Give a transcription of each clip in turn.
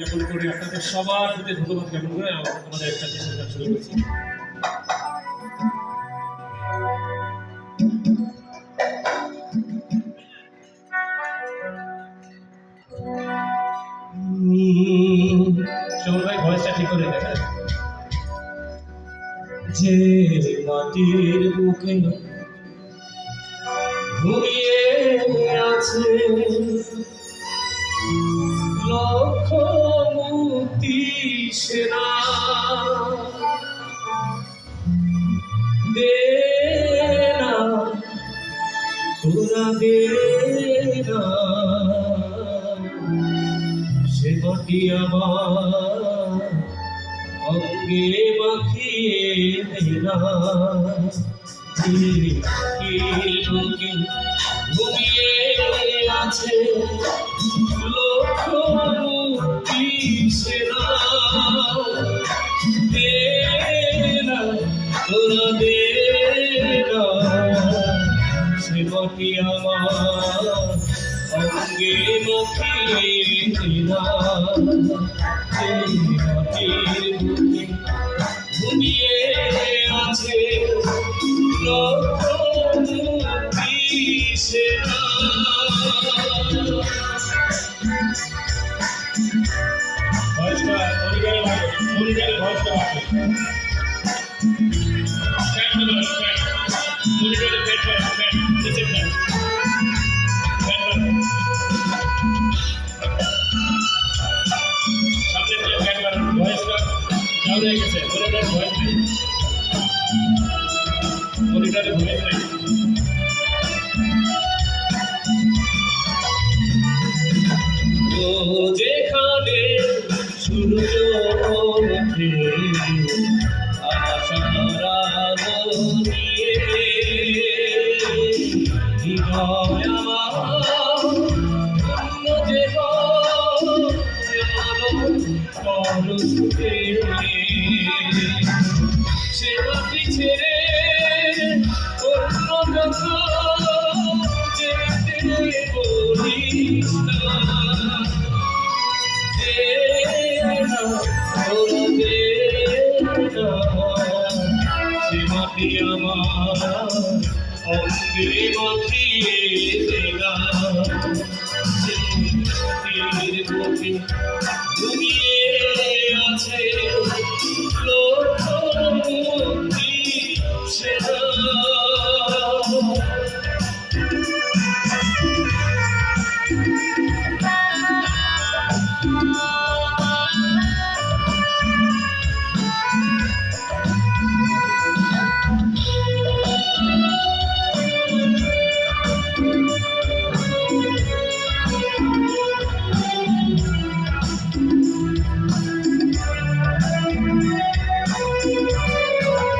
জ্ঞাপন করি আপনাদের সবার প্রতি ধন্যবাদ জ্ঞাপন করে আমাদের একটা বিশেষ কাজ শুরু করছি। মাটির বুকে ঘুমিয়ে আছে সেনা দে না দে না। সে মাটি আমার অঙ্গে মাখিয়ে দেনা লোকে ঘুমিয়ে আছে? মাটি আমার অঙ্গে মাখিয়ে ঘুমিয়ে আছে লক্ষ সেনা ডাউন হয়ে গেছে। পরিবারের ভয়েস যেখানে সূর্য সীমাটি আমার অঙ্গে মাখিয়ে ঘুমিয়ে আছে লক্ষ মুক্তি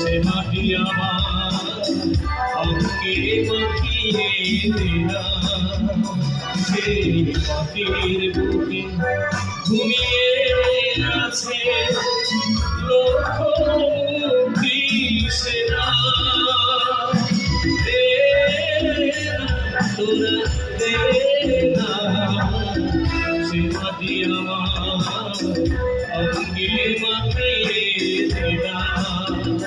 সে মাটি আমার অঙ্কে মাখিয়ে দে না সেই মাটির বুকে ঘুমিয়ে আছে লক্ষ মুক্তি না তোরা দে না সে মাটি আমার I'll give my baby to God.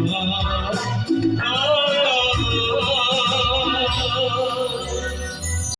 Oh.